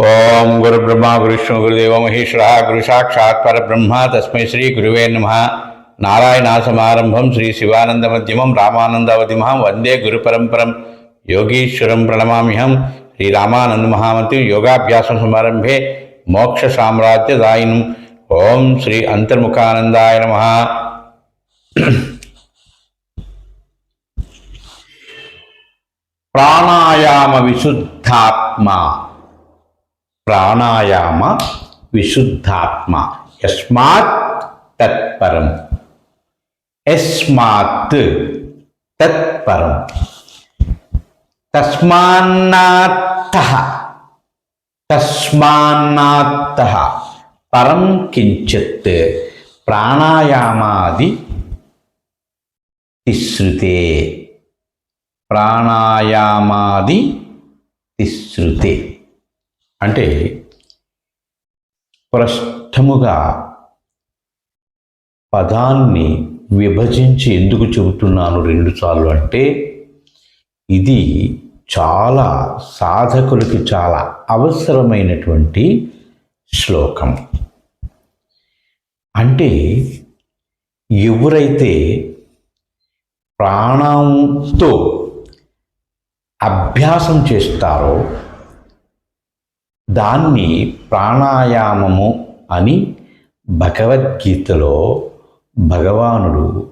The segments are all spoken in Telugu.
ఓం గురు బ్రహ్మ గురుష్ణు గురుదేవ మహేశ్వర గురు సాక్షాత్ పరబ్రహ్మ తస్మై శ్రీ గురువే నమ. నారాయణ సమారంభం శ్రీ శివానంద మధ్యమం రామానందవతిమహం వందే గురు పరంపరం. యోగీశ్వరం ప్రణమామ్యహం. శ్రీ రామానంద మహామతి యోగాభ్యాసం సమారంభే. మోక్ష సామ్రాజ్యదాయినం ఓం శ్రీ అంతర్ముఖానందాయ నమ. ప్రాణాయామ విశుద్ధాత్మ. ప్రాణాయామ విశుద్ధాత్మ. యస్మాత్ తత్పరం. యస్మాత్ తత్పరం. తస్మాన్నాత్త. తస్మాన్నాత్త. పరం కించిత్ ప్రాణాయామాది తిశ్రుతే. ప్రాణాయామాది తిశ్రుతే. అంటే స్పష్టముగా పదాన్ని విభజించి ఎందుకు చెబుతున్నాను రెండుసార్లు అంటే ఇది చాలా సాధకులకి చాలా అవసరమైనటువంటి శ్లోకం. అంటే ఎవరైతే ప్రాణంతో అభ్యాసం చేస్తారో దాన్ని ప్రాణాయామము అని భగవద్గీతలో భగవానుడు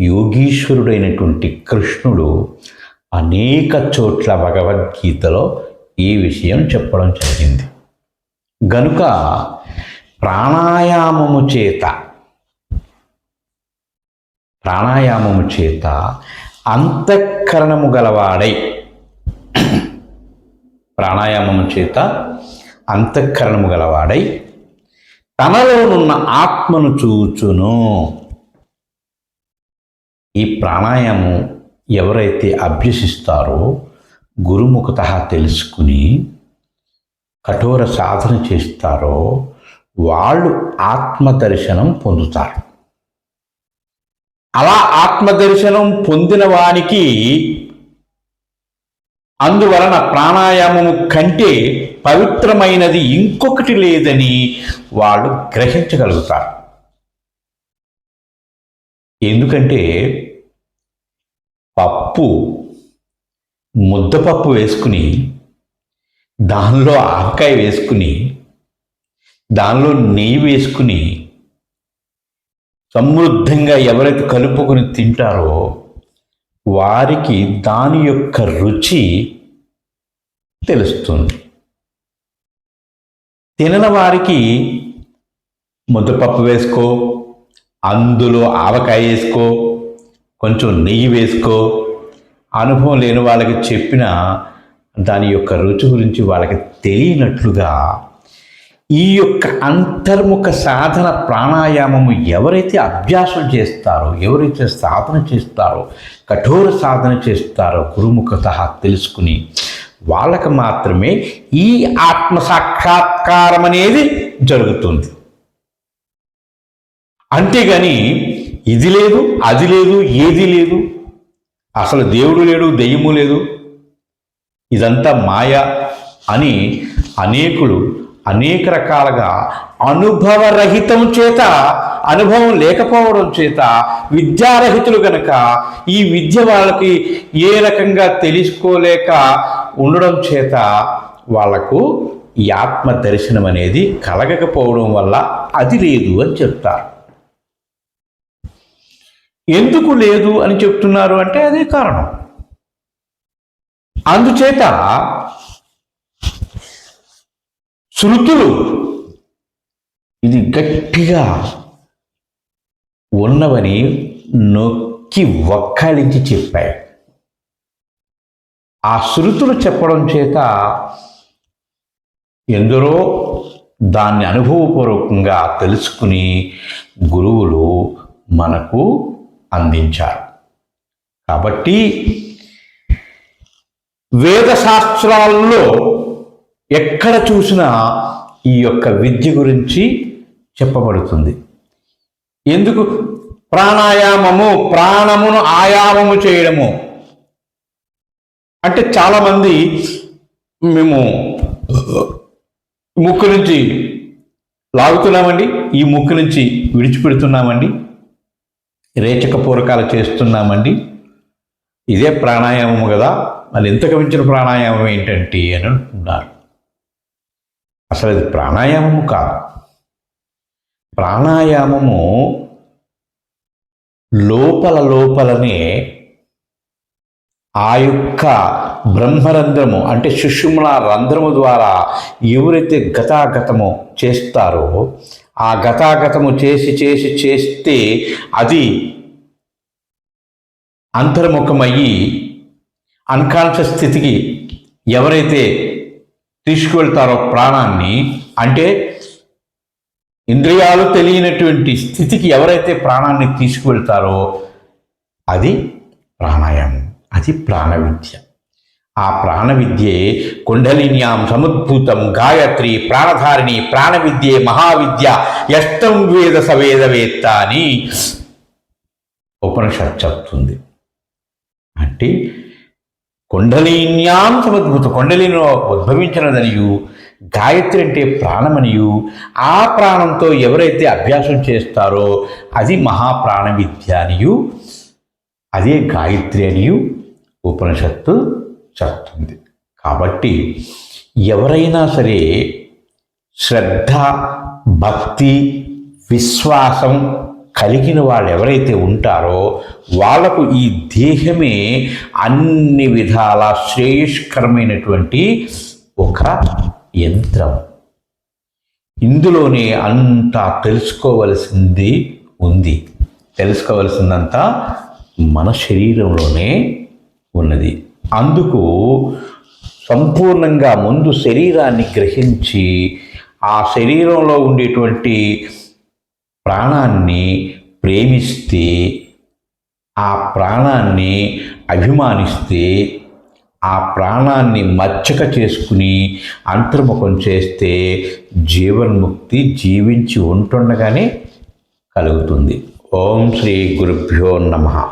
యోగీశ్వరుడైనటువంటి కృష్ణుడు అనేక చోట్ల భగవద్గీతలో ఈ విషయం చెప్పడం జరిగింది. గనుక ప్రాణాయామము చేత ప్రాణాయామము చేత అంతఃకరణము గలవాడై ప్రాణాయామము చేత అంతఃకరణము గలవాడై తనలోనున్న ఆత్మను చూచును. ఈ ప్రాణాయామం ఎవరైతే అభ్యసిస్తారో గురుముఖత తెలుసుకుని కఠోర సాధన చేస్తారో వాళ్ళు ఆత్మదర్శనం పొందుతారు. అలా ఆత్మదర్శనం పొందిన వానికి అందువలన ప్రాణాయామము కంటే పవిత్రమైనది ఇంకొకటి లేదని వాళ్ళు గ్రహించగలుగుతారు. ఎందుకంటే పప్పు ముద్దపప్పు వేసుకుని దానిలో ఆవకాయ వేసుకుని దానిలో నెయ్యి వేసుకుని సమృద్ధంగా ఎవరైతే కలుపుకొని తింటారో వారికి దాని యొక్క రుచి తెలుస్తుంది. తినని వారికి ముద్దపప్పు వేసుకో అందులో ఆవకాయ వేసుకో కొంచెం నెయ్యి వేసుకో. అనుభవం లేని వాళ్ళకి చెప్పిన దాని యొక్క రుచి గురించి వాళ్ళకి తెలియనట్లుగా ఈ యొక్క అంతర్ముఖ సాధన ప్రాణాయామము ఎవరైతే అభ్యాసం చేస్తారో ఎవరైతే సాధన చేస్తారో కఠోర సాధన చేస్తారో గురుముఖత తెలుసుకుని వాళ్ళకు మాత్రమే ఈ ఆత్మ సాక్షాత్కారం అనేది జరుగుతుంది. అంతేగాని ఇది లేదు అది లేదు ఏది లేదు అసలు దేవుడు లేడు దెయ్యము లేదు ఇదంతా మాయ అని అనేకులు అనేక రకాలుగా అనుభవరహితం చేత అనుభవం లేకపోవడం చేత విద్యారహితులు గనక ఈ విద్య వాళ్ళకి ఏ రకంగా తెలుసుకోలేక ఉండడం చేత వాళ్ళకు ఈ ఆత్మ దర్శనం అనేది కలగకపోవడం వల్ల అది లేదు అని చెప్తారు. ఎందుకు లేదు అని చెప్తున్నారు అంటే అదే కారణం. అందుచేత శృతులు ఇది గట్టిగా ఉన్నవని నొక్కి వక్కాలించి చెప్పాయి. ఆ శృతులు చెప్పడం చేత ఎందరో దాన్ని అనుభవపూర్వకంగా తెలుసుకుని గురువులు మనకు అందించారు. కాబట్టి వేద శాస్త్రాల్లో ఎక్కడ చూసినా ఈ యొక్క విద్య గురించి చెప్పబడుతుంది. ఎందుకు? ప్రాణాయామము ప్రాణమును ఆయామము చేయడము. అంటే చాలామంది మేము ముక్కు నుంచి లాగుతున్నామండి ఈ ముక్కు నుంచి విడిచిపెడుతున్నామండి రేచక పూరకాలు చేస్తున్నామండి. ఇదే ప్రాణాయామము కదా. మళ్ళీ ఇంతకు మించిన ప్రాణాయామం ఏంటంటే అని అంటున్నారు. అసలు అది ప్రాణాయామము కాదు. ప్రాణాయామము లోపల లోపలనే ఆ యొక్క బ్రహ్మరంధ్రము అంటే సుషుమ్న రంధ్రము ద్వారా ఎవరైతే గతాగతము చేస్తారో ఆ గతాగతము చేసి చేసి చేస్తే అది అంతర్ముఖమయ్యి అన్కాన్షియస్ స్థితికి ఎవరైతే తీసుకువెళ్తారో ప్రాణాన్ని అంటే ఇంద్రియాలు తెలియనటువంటి స్థితికి ఎవరైతే ప్రాణాన్ని తీసుకువెళ్తారో అది ప్రాణాయామం అది ప్రాణ విద్య ఆ ప్రాణ విద్యే కుండలిన్యాం సముద్భూతం గాయత్రి ప్రాణధారిణి ప్రాణ విద్యే మహావిద్య ఎష్టం వేద సవేదవేత్త అని ఉపనిషత్ చెప్తుంది. అంటే కుండలీన్యాం సమద్భుత కుండలిని ఉద్భవించినదనియు గాయత్రి అంటే ప్రాణమనియు. ఆ ప్రాణంతో ఎవరైతే అభ్యాసం చేస్తారో అది మహాప్రాణ విద్య అనియు అదే గాయత్రి అనియు ఉపనిషత్తు చెప్తుంది. కాబట్టి ఎవరైనా సరే శ్రద్ధ భక్తి విశ్వాసం కలిగిన వాళ్ళు ఎవరైతే ఉంటారో వాళ్ళకు ఈ దేహమే అన్ని విధాల శ్రేయస్కరమైనటువంటి ఒక యంత్రం. ఇందులోనే అంతా తెలుసుకోవలసింది ఉంది. తెలుసుకోవలసిందంతా మన శరీరంలోనే ఉన్నది. అందుకు సంపూర్ణంగా ముందు శరీరాన్ని గ్రహించి ఆ శరీరంలో ఉండేటువంటి ప్రాణాన్ని ప్రేమిస్తే ఆ ప్రాణాన్ని అభిమానిస్తే ఆ ప్రాణాన్ని మచ్చక చేసుకుని అంతర్ముఖం చేస్తే జీవన్ముక్తి జీవించి ఉంటుండగానే కలుగుతుంది. ఓం శ్రీ గురుభ్యో నమ.